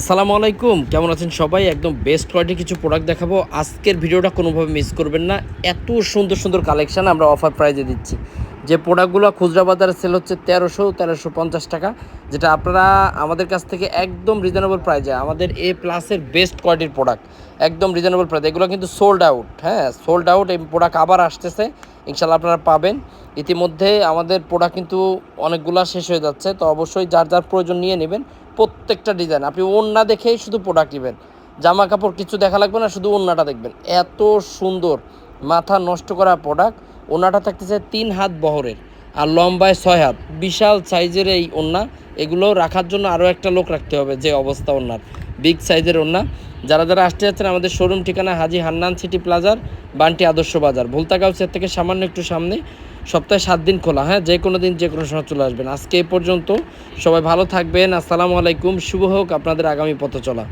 আসসালামু আলাইকুম। কেমন আছেন সবাই? একদম বেস্ট কোয়ালিটি কিছু প্রোডাক্ট দেখাবো। আজকের ভিডিওটা কোনোভাবে মিস করবেন না। এত সুন্দর সুন্দর কালেকশন আমরা অফার প্রাইজে দিচ্ছি। যে প্রোডাক্টগুলো খুচরা বাজারে সেল হচ্ছে তেরোশো তেরোশো পঞ্চাশ টাকা, যেটা আপনারা আমাদের কাছ থেকে একদম রিজনেবল প্রাইজে আমাদের এ প্লাসের বেস্ট কোয়ালিটির প্রোডাক্ট একদম রিজনেবল প্রাইজ এগুলো কিন্তু সোল্ড আউট হ্যাঁ সোল্ড আউট এই প্রোডাক্ট আবার আসতেছে। ইনশাল্লাহ আপনারা পাবেন। ইতিমধ্যে আমাদের প্রোডাক্ট কিন্তু অনেকগুলা শেষ হয়ে যাচ্ছে, তো অবশ্যই যার যার প্রয়োজন নিয়ে নেবেন প্রত্যেকটা ডিজাইন আপনি ওড়না দেখেই শুধু প্রোডাক্ট নেবেন। জামা কাপড় কিছু দেখা লাগবে না, শুধু ওড়নাটা দেখবেন। এত সুন্দর মাথা নষ্ট করা প্রোডাক্ট ওড়নাটা থাকতেছে তিন হাত বহরের আর লম্বায় ছয় হাত। বিশাল সাইজের এই ওড়না, এগুলো রাখার জন্য আরও একটা লোক রাখতে হবে যে অবস্থা ওড়নার। বিগ সাইজের ওড়না। যারা যারা আসতে যাচ্ছেন আমাদের শোরুম ঠিকানা হাজি হান্নান সিটি প্লাজার, বান্টি আদর্শ বাজার। ভুলতা গাউসের থেকে সামান্য একটু সামনে, সপ্তাহে সাত দিন খোলা হ্যাঁ? যে কোনো দিন যে কোনো সময় চলে আসবেন। আজকে এ পর্যন্ত সবাই ভালো থাকবেন। আসসালামু আলাইকুম। শুভ হোক আপনাদের আগামী পথ চলা